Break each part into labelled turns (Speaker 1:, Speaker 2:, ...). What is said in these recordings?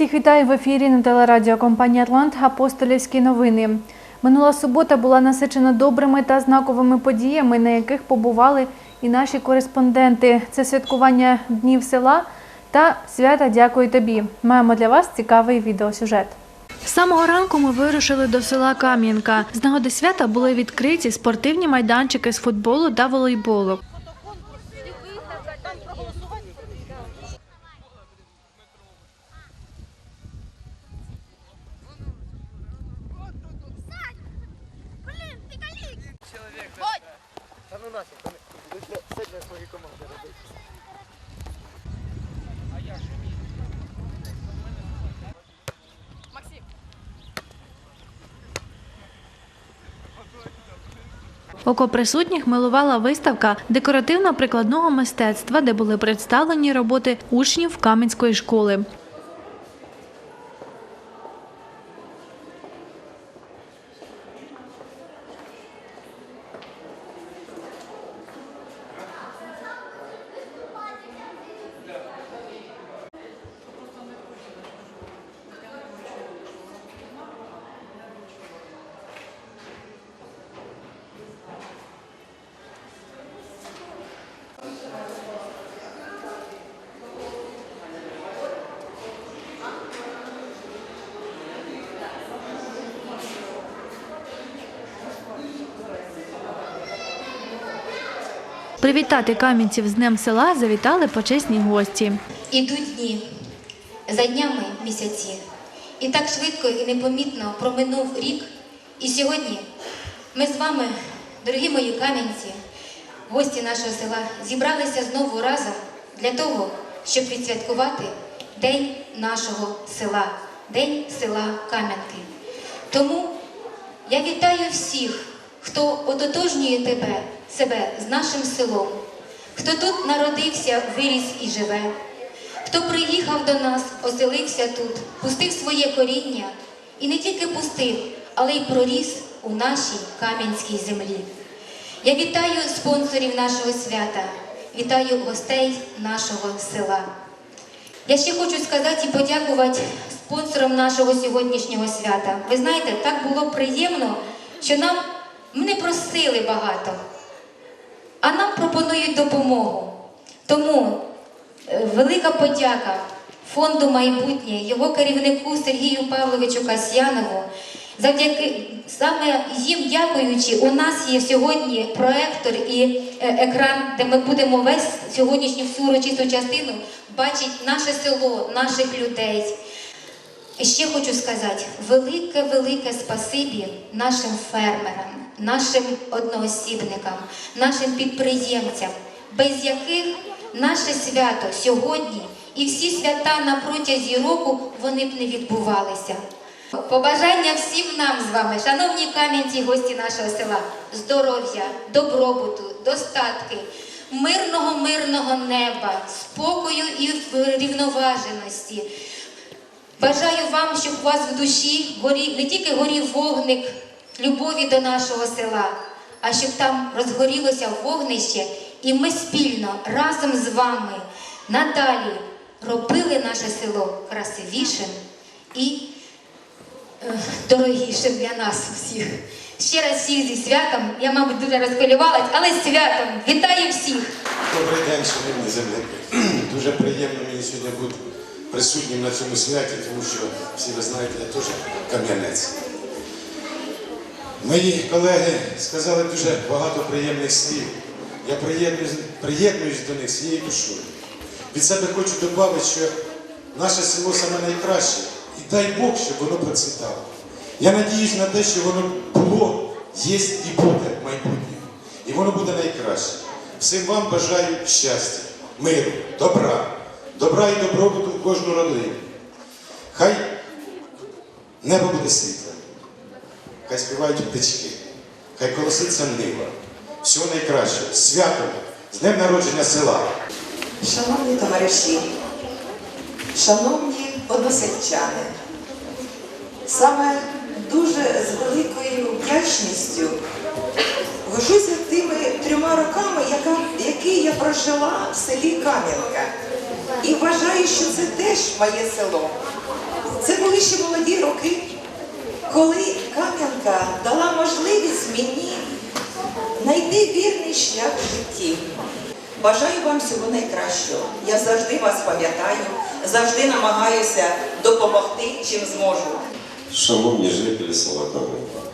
Speaker 1: Всіх вітаю в ефірі на телерадіокомпанії Атлант Апостолівські новини. Минула субота була насичена добрими та знаковими подіями, на яких побували і наші кореспонденти. Це святкування днів села та свята Дякую тобі. Маємо для вас цікавий відеосюжет. З самого ранку ми вирушили до села Кам'янка. З нагоди свята були відкриті спортивні майданчики з футболу та волейболу.
Speaker 2: Та ну нафіг, вони будуть все для своєї команди робити.
Speaker 1: Око присутніх милувала виставка декоративно-прикладного мистецтва, де були представлені роботи учнів Кам'янської школи. Привітати кам'янців з Днем села завітали почесні гості.
Speaker 3: Ідуть дні, за днями місяці. І так швидко і непомітно проминув рік. І сьогодні ми з вами, дорогі мої кам'янці, гості нашого села, зібралися знову разом для того, щоб відсвяткувати День нашого села, День села Кам'янки. Тому я вітаю всіх, хто ототожнює тебе, себе з нашим селом, хто тут народився, виріс і живе, хто приїхав до нас, оселився тут, пустив своє коріння і не тільки пустив, але й проріс у нашій кам'янській землі. Я вітаю спонсорів нашого свята, вітаю гостей нашого села. Я ще хочу сказати і подякувати спонсорам нашого сьогоднішнього свята. Ви знаєте, так було приємно, що нам не просили багато, а нам пропонують допомогу. Тому е, велика подяка фонду майбутнє, його керівнику Сергію Павловичу Касьянову. Завдяки саме їм дякуючи, у нас є сьогодні проектор і е, екран, де ми будемо весь сьогоднішню всю урочисту частину бачити наше село, наших людей. І ще хочу сказати велике-велике спасибі нашим фермерам, нашим одноосібникам, нашим підприємцям, без яких наше свято сьогодні і всі свята на протязі року вони б не відбувалися. Побажання всім нам з вами, шановні кам'янці, гості нашого села, здоров'я, добробуту, достатки, мирного, мирного неба, спокою і рівноваженості. Бажаю вам, щоб у вас в душі горі, не тільки горів вогник любові до нашого села, а щоб там розгорілося вогнище, і ми спільно разом з вами надалі робили наше село красивішим і е, дорогішим для нас всіх. Ще раз всіх зі святом. Я, мабуть, дуже розхвилювалась, але з святом. Вітаю всіх!
Speaker 4: Добрий день, шановні земляки. Дуже приємно мені сьогодні бути присутнім на цьому святі, тому що всі ви знаєте, я теж кам'янець. Мої колеги сказали дуже багато приємних слів. Я приєднуюсь, приєднуюсь до них всією душою. Від себе хочу додати, що наше село саме найкраще. І дай Бог, щоб воно процвітало. Я надіюсь на те, що воно було, є і буде в майбутньому. І воно буде найкраще. Всім вам бажаю щастя, миру, добра, добра і добробуту кожну родину. Хай небо буде світле, хай співають птички, хай колоситься нива. Всього найкращого, з святом, з днем народження села.
Speaker 5: Шановні товариші, шановні односельчани, саме дуже з великою вдячністю горжуся тими трьома роками, які я прожила в селі Кам'янка. І вважаю, що це теж моє село. Це були ще молоді роки, коли Кам'янка дала можливість мені знайти вірний шлях в житті. Бажаю вам всього найкращого. Я завжди вас пам'ятаю, завжди намагаюся допомогти, чим зможу.
Speaker 6: Шановні жителі села Кам'янка,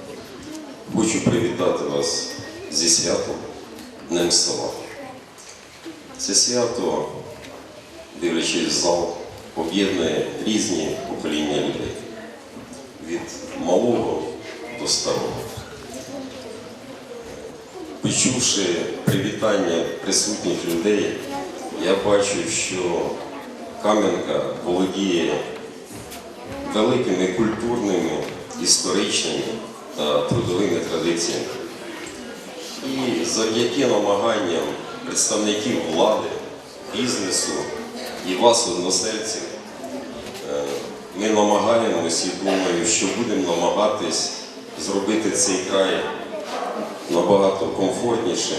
Speaker 6: хочу привітати вас зі святом Днем села. Це свято, дивлячись в зал, об'єднує різні покоління людей. Від малого до старого. Почувши привітання присутніх людей, я бачу, що Кам'янка володіє великими культурними, історичними та трудовими традиціями. І завдяки намаганням представників влади, бізнесу і вас, односельців, е, ми намагаємося і думаю, що будемо намагатись зробити цей край набагато комфортнішим,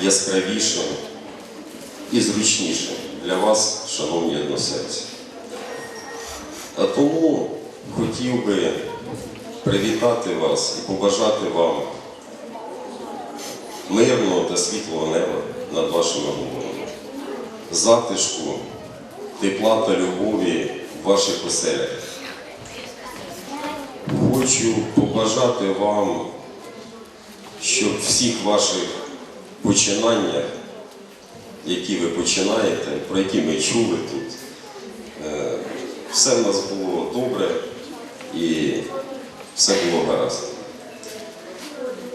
Speaker 6: яскравішим і зручнішим для вас, шановні односельці. А тому хотів би привітати вас і побажати вам мирного та світлого неба над вашими головами, затишку, тепла та любові в ваших оселях. Хочу побажати вам, щоб всіх ваших починаннях, які ви починаєте, про які ми чули тут, е, все в нас було добре і все було гаразд.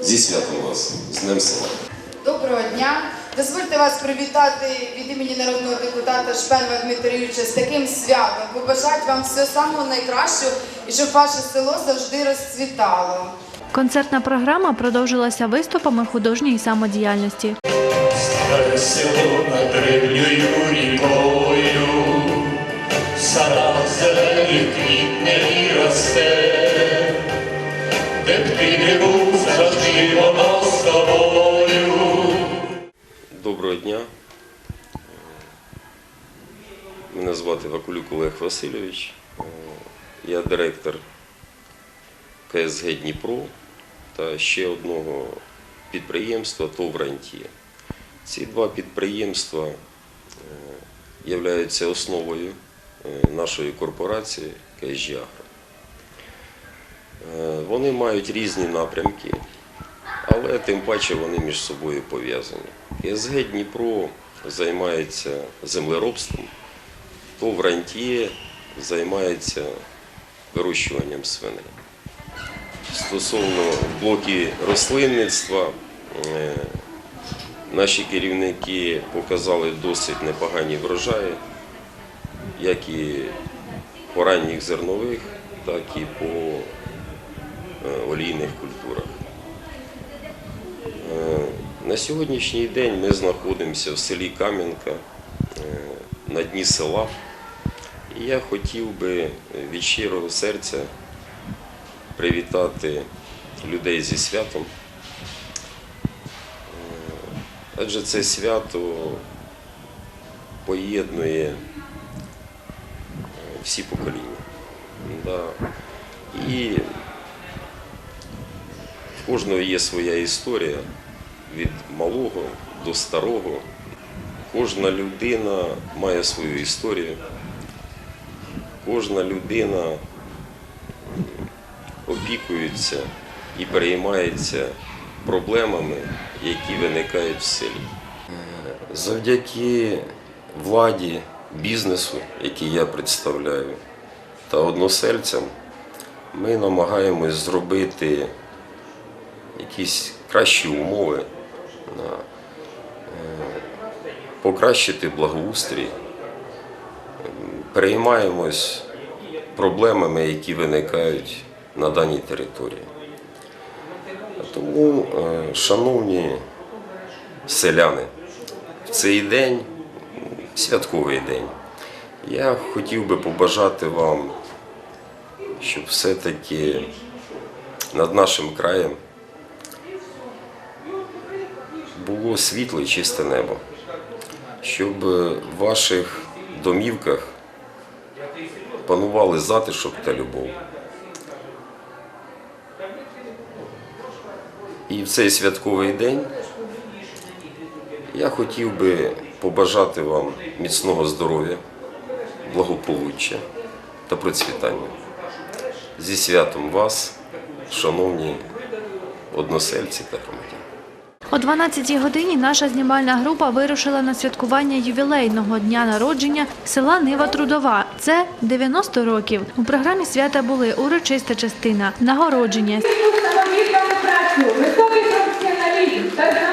Speaker 6: Зі святом вас, з Днем села.
Speaker 7: Доброго дня. Дозвольте вас привітати від імені народного депутата Шпенова Дмитра Юрійовича з таким святом. Побажати вам всього самого найкращого і щоб ваше село завжди розцвітало.
Speaker 1: Концертна програма продовжилася виступами художньої самодіяльності.
Speaker 8: Старе село над древньою рікою, сара зелені квітне і росте, де б ти не був, завжди воно з тобою.
Speaker 6: Доброго дня. Мене звати Вакулюк Олег Васильович. Я директор КСГ Дніпро та ще одного підприємства ТОВ «Рантіє». Ці два підприємства е, являються основою е, нашої корпорації КСЖ Агро. Е, Вони мають різні напрямки, але тим паче вони між собою пов'язані. КСГ Дніпро займається землеробством, ТОВ «Рантіє» займається вирощуванням свиней. Стосовно блоки рослинництва, е, наші керівники показали досить непогані врожаї, як і по ранніх зернових, так і по е, олійних культурах. На сьогоднішній день ми знаходимося в селі Кам'янка е, на дні села. І я хотів би від щирого серця привітати людей зі святом. Е, Адже це свято поєднує е, всі покоління. І в кожного є своя історія від малого до старого. Кожна людина має свою історію. Кожна людина опікується і переймається проблемами, які виникають в селі. Завдяки владі, бізнесу, який я представляю, та односельцям, ми намагаємось зробити якісь кращі умови, покращити благоустрій, переймаємось проблемами, які виникають на даній території. Тому, е, шановні селяни, в цей день, святковий день, я хотів би побажати вам, щоб все-таки над нашим краєм було світле і чисте небо, щоб в ваших домівках панували затишок та любов. І в цей святковий день я хотів би побажати вам міцного здоров'я, благополуччя та процвітання. Зі святом вас, шановні односельці та громадяни.
Speaker 1: О 12 годині наша знімальна група вирушила на святкування ювілейного дня народження села Нива Трудова. Це 90 років. У програмі свята були урочиста частина, нагородження,
Speaker 9: високий професіоналізм та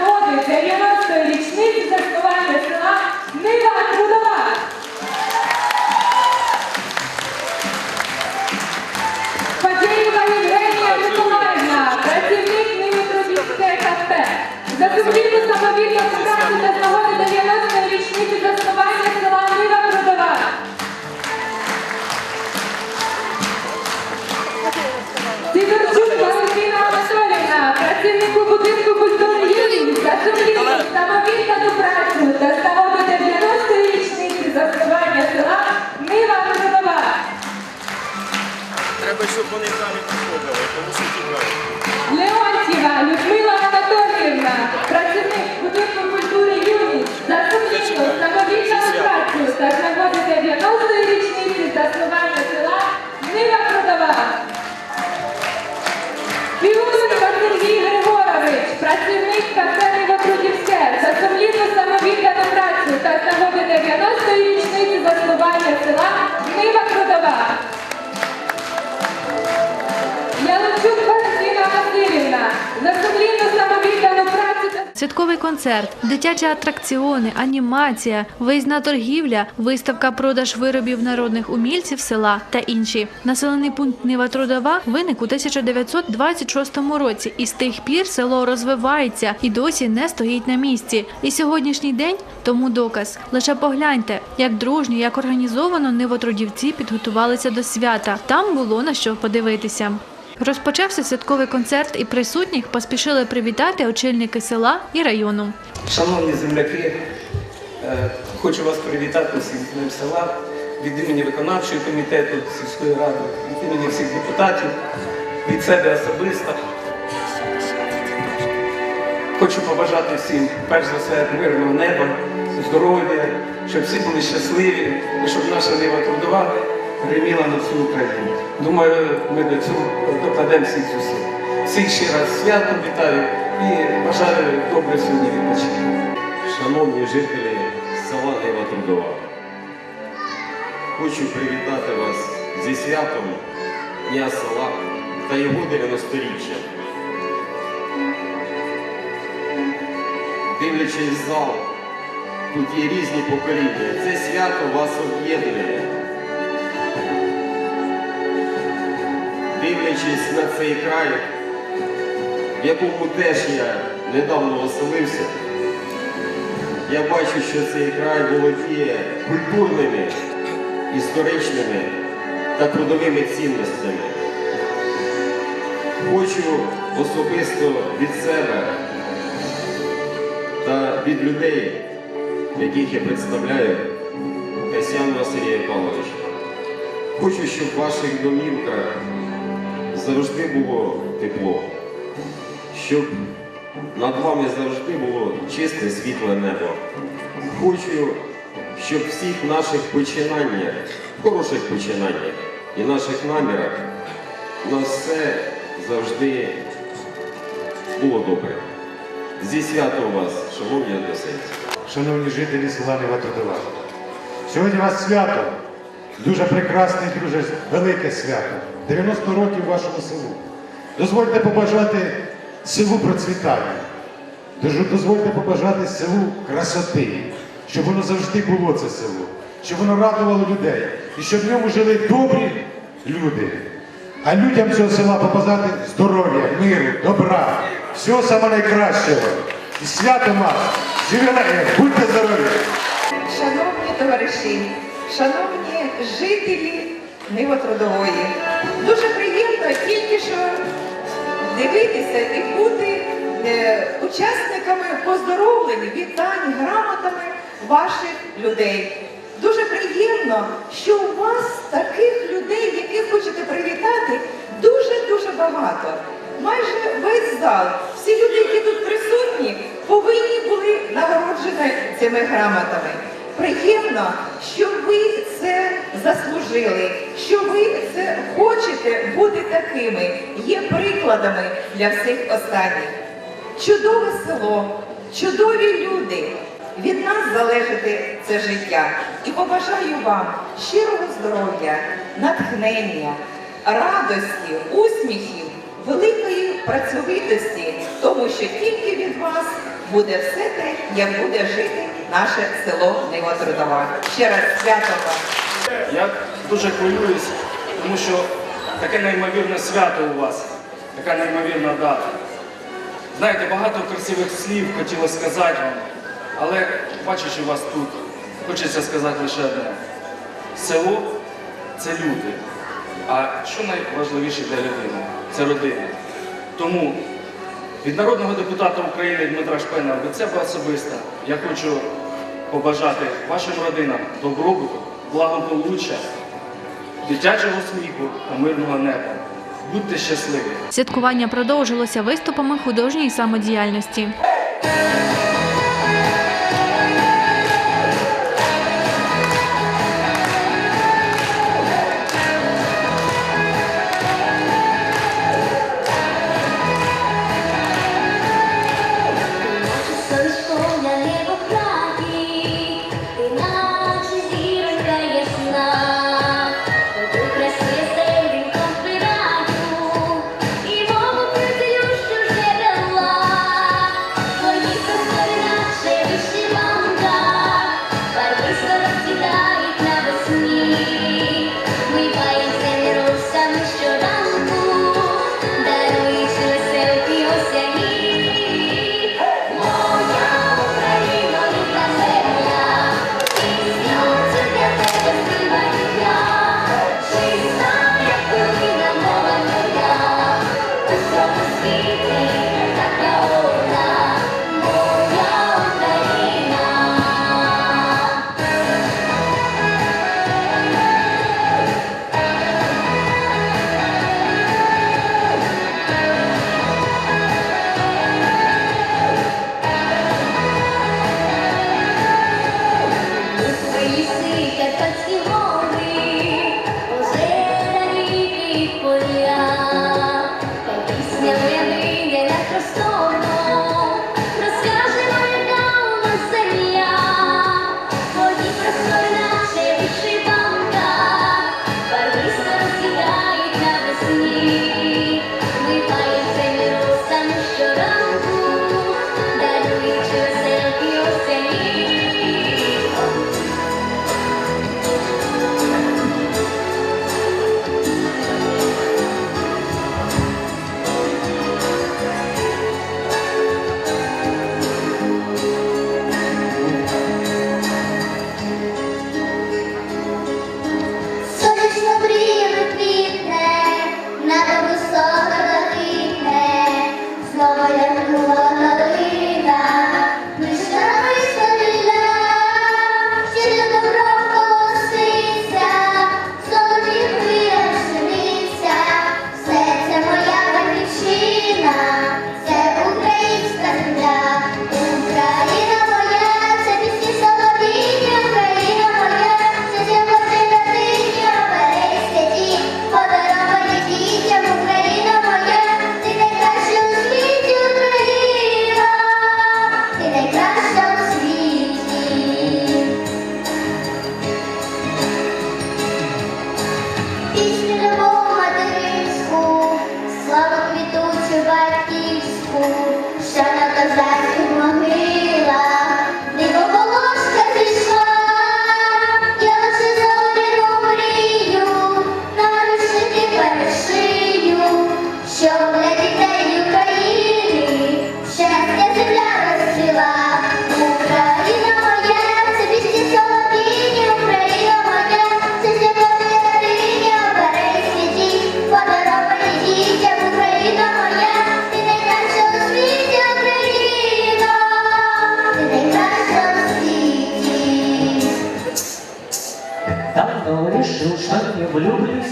Speaker 9: працівник КП Трудівське за сумлінну самовіддану працю та з нагоди 90-ї річниці заснування села Нива Трудова. Ялучук Валентина Васильівна, за сумлінну та
Speaker 1: святковий концерт, дитячі атракціони, анімація, виїзна торгівля, виставка продаж виробів народних умільців села та інші. Населений пункт Нива Трудова виник у 1926 році, і з тих пір село розвивається і досі не стоїть на місці. І сьогоднішній день тому доказ. Лише погляньте, як дружньо, як організовано нивотрудівці підготувалися до свята. Там було на що подивитися. Розпочався святковий концерт, і присутніх поспішили привітати очільники села і району.
Speaker 10: Шановні земляки, е, хочу вас привітати всіх з Днем села від імені виконавчого комітету сільської ради, від імені всіх депутатів, від себе особисто. Хочу побажати всім, перш за все, мирного неба, здоров'я, щоб всі були щасливі щоб наша нива трудова гриміла на всю Україну. Думаю, ми до цього докладемо всіх зусиль. Всіх ще раз святом вітаю і бажаю добре сьогодні відпочити.
Speaker 6: Шановні жителі села Нива Трудова, хочу привітати вас зі святом Дня села та його 90-річчя. Дивлячись зал, тут є різні покоління. Це свято вас об'єднує. Дивлячись на цей край, в якому теж я недавно оселився, я бачу, що цей край володіє культурними, історичними та трудовими цінностями. Хочу особисто від себе та від людей, яких я представляю, Касьян Василія Павловича. Хочу, щоб в ваших домівках завжди було тепло, щоб над вами завжди було чисте світле небо. Хочу, щоб всіх наших починаннях, хороших починаннях і наших намірах у нас все завжди було добре. Зі святом вас, шановні односельці.
Speaker 4: шановні жителі села Нива Трудова. Сьогодні вас свято, дуже прекрасне, і дуже велике свято. 90 років вашому селу. Дозвольте побажати селу процвітання. Дозвольте побажати селу красоти, щоб воно завжди було це село, щоб воно радувало людей і щоб в ньому жили добрі люди. А людям цього села побажати здоров'я, миру, добра, всього самого найкращого. І свято вас, з ювілеєм, будьте здорові!
Speaker 5: Шановні товариші, шановні жителі Нивотрудової, дуже приємно тільки що дивитися і бути е, учасниками поздоровлень, вітань, грамотами ваших людей. Дуже приємно, що у вас таких людей, яких хочете привітати, дуже-дуже багато. Майже весь зал, всі люди, які тут присутні, повинні були нагороджені цими грамотами. Приємно, що ви це заслужили, що ви це хочете бути такими, є прикладами для всіх останніх. Чудове село, чудові люди. Від нас залежить це життя. І побажаю вам щирого здоров'я, натхнення, радості, успіхів, великої працьовитості, тому що тільки від вас буде все те, як буде жити наше село Нива. Ще раз свято вам.
Speaker 11: Я дуже хвилююсь, тому що таке неймовірне свято у вас, така неймовірна дата. Знаєте, багато красивих слів хотілося сказати вам, але бачачи вас тут, хочеться сказати лише одне. Село це люди. А що найважливіше для людини? Це родина. Тому від народного депутата України Дмитра Шпена від себе особисто я хочу побажати вашим родинам добробуту, благополуччя, дитячого сміху та мирного неба. Будьте щасливі!
Speaker 12: Святкування продовжилося виступами художньої самодіяльності.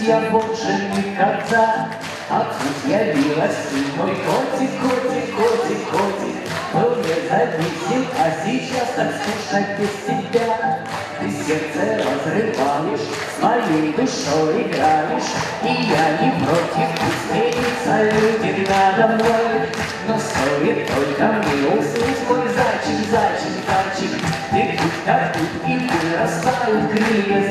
Speaker 13: я
Speaker 14: больше никогда. А тут явилась ты, мой котик, котик, котик, котик. Был не зависим, а сейчас так скучно без тебя. Ты сердце разрываешь, с моей душой играешь, И я не против, пусть сменится люди надо мной. Но стоит только мне уснуть, мой зайчик, зайчик, зайчик, Ты будь как будь и вырастают крылья за спиной.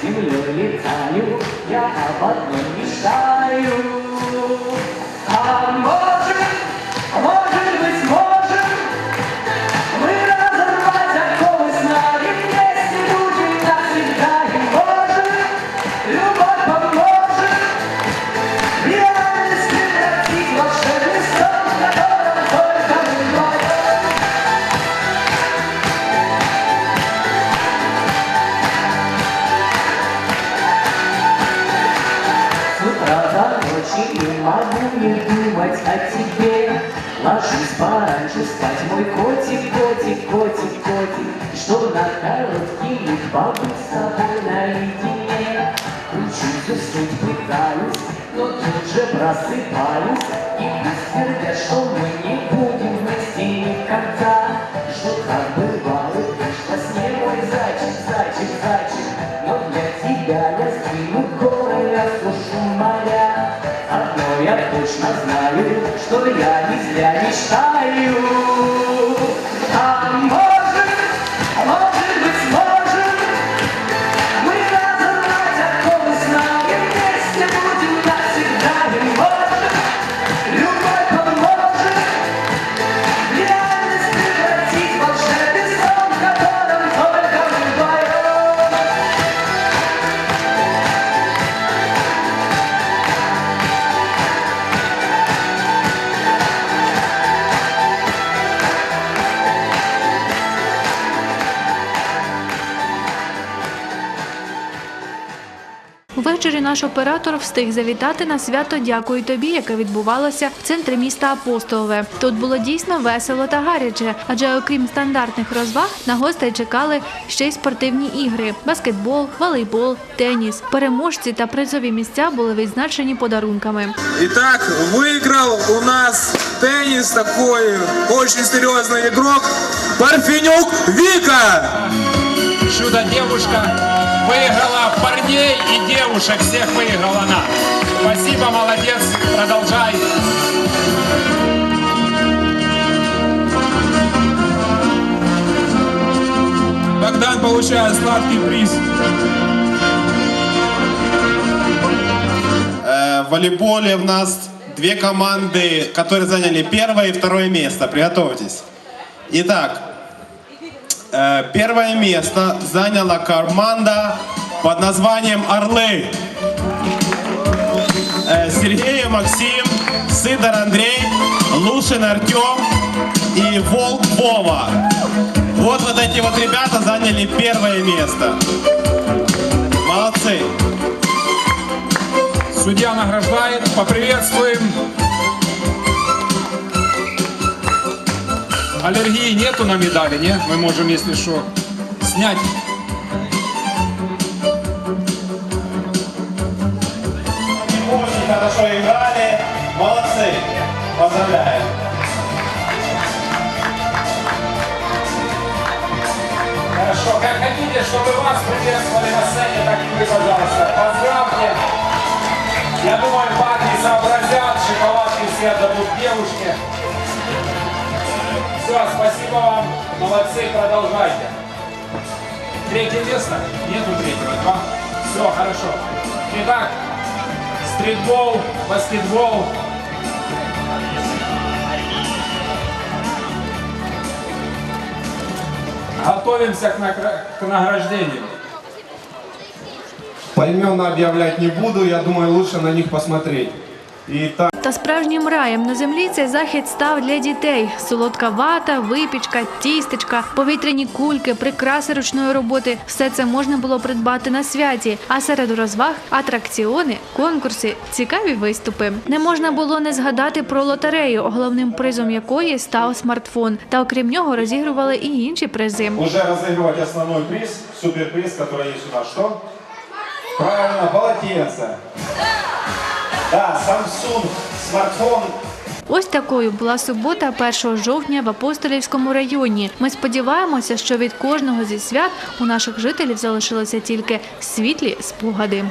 Speaker 14: И над землей летаю, я об одном мечтаю. А короткий миг побыть с тобой наедине. Учусь уснуть пытаюсь, но тут же просыпаюсь, И пусть твердят, что мы не будем вместе никогда. Что так бывает лишь во сне, мой зайчик, зайчик, зайчик, Но для тебя я сдвину горы, я сушу моря. Одно я точно знаю, что я не зря мечтаю.
Speaker 1: Увечері наш оператор встиг завітати на свято Дякую тобі, яке відбувалося в центрі міста Апостолове. Тут було дійсно весело та гаряче, адже окрім стандартних розваг на гостей чекали ще й спортивні ігри: баскетбол, волейбол, теніс. Переможці та призові місця були відзначені подарунками.
Speaker 15: Итак, выиграл у нас теннис такой очень серьезный игрок Парфенюк Вика.
Speaker 16: Чудо-девушка выиграла парней и девушек, всех выиграла она. Спасибо, молодец, продолжай.
Speaker 15: Богдан получает сладкий приз.
Speaker 17: Э, В волейболе у нас две команды, которые заняли первое и второе место. Приготовьтесь. Итак, первое место заняла команда под названием «Орлы». Э, Сергей Максим, Сидор Андрей, Лушин Артем и Волк Вова. Вот вот эти вот ребята заняли первое место. Молодцы.
Speaker 16: Судья награждает, поприветствуем. Аллергии нету на медали, нет? Мы можем, если что, снять.
Speaker 17: Очень хорошо играли. Молодцы. Поздравляю.
Speaker 16: Хорошо, как хотите, чтобы вас приветствовали на сцене, так и вы, пожалуйста. Поздравьте. Я думаю, парни сообразят, шоколадки все отдадут девушке. Все, спасибо вам, молодцы, продолжайте. Третье место? Нету третьего, два. Все, хорошо. Итак, стритбол, баскетбол. Готовимся к, награ- к награждению.
Speaker 18: Поименно объявлять не буду, я думаю, лучше на них посмотреть. Итак,
Speaker 1: Та справжнім раєм на землі цей захід став для дітей: солодка вата, випічка, тістечка, повітряні кульки, прикраси ручної роботи. Все це можна було придбати на святі. А серед розваг атракціони, конкурси, цікаві виступи. Не можна було не згадати про лотерею, головним призом якої став смартфон. Та окрім нього розігрували і інші призи.
Speaker 18: уже разыгрывать основной приз, суперприз, который есть у нас. Что?
Speaker 16: Правильно, полотенце. Да, Samsung, смартфон.
Speaker 1: Ось такою була субота 1 жовтня в Апостолівському районі. Ми сподіваємося, що від кожного зі свят у наших жителів залишилися тільки світлі спогади.